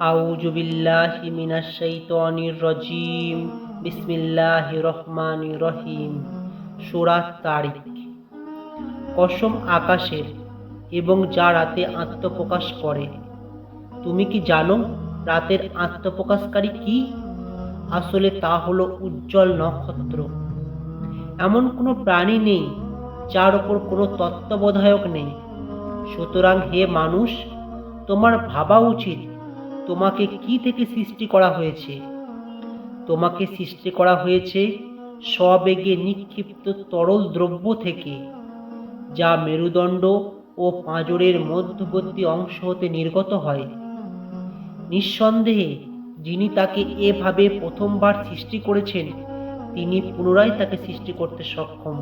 আউযু বিল্লাহি মিনাশ শাইতানির রাজিম। বিসমিল্লাহির রহমানির রহিম। সূরা তারিক কসম আকাশের এবং যা রাতে আত্মপ্রকাশ করে। তুমি কি জানো রাতের আত্মপ্রকাশকারী কি? আসলে তা হলো উজ্জ্বল নক্ষত্র। এমন কোনো প্রাণী নেই যার ওপর কোনো তত্ত্বাবধায়ক নেই। সুতরাং হে মানুষ, তোমার ভাবা উচিত তোমাকে কি থেকে সৃষ্টি করা হয়েছে? তোমাকে সৃষ্টি করা হয়েছে সবেগে নিক্ষিপ্ত তরল দ্রব্য থেকে, যা মেরুদণ্ড ও পাঁজরের মধ্যবর্তী অংশ হতে নির্গত হয়। নিঃসন্দেহে, যিনি তাকে এভাবে প্রথমবার সৃষ্টি করেছেন, তিনি পুনরায় তাকে সৃষ্টি করতে সক্ষম।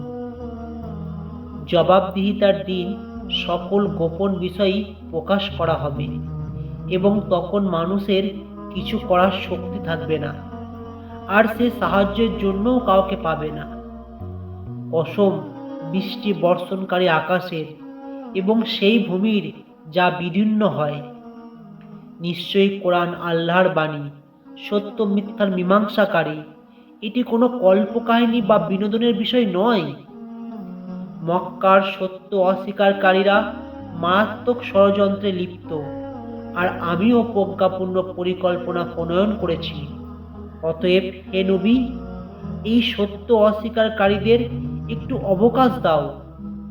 জবাবদিহিতার দিন সকল গোপন বিষয়ই প্রকাশ করা হবে। এবং তখন মানুষের কিছু করার শক্তি থাকবে না। আর সে সাহায্যের জন্যও কাউকে পাবে না। অসম বৃষ্টি বর্ষণকারী আকাশের এবং সেই ভূমির যা বিদীর্ণ হয়। নিশ্চয়ই কোরআন আল্লাহর বাণী, সত্য মিথ্যার মীমাংসাকারী, এটি কোনো কল্পকাহিনী বা বিনোদনের বিষয় নয়। মক্কার সত্য অস্বীকারীরা মারাত্মক ষড়যন্ত্রে লিপ্ত। আর আমিও প্রজ্ঞাপূর্ণ পরিকল্পনা প্রণয়ন করেছি। অতএব হে নবী, এই সত্য অস্বীকারীদের একটু অবকাশ দাও।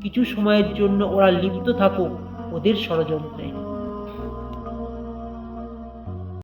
কিছু সময়ের জন্য ওরা লিপ্ত থাকুক ওদের ষড়যন্ত্রে।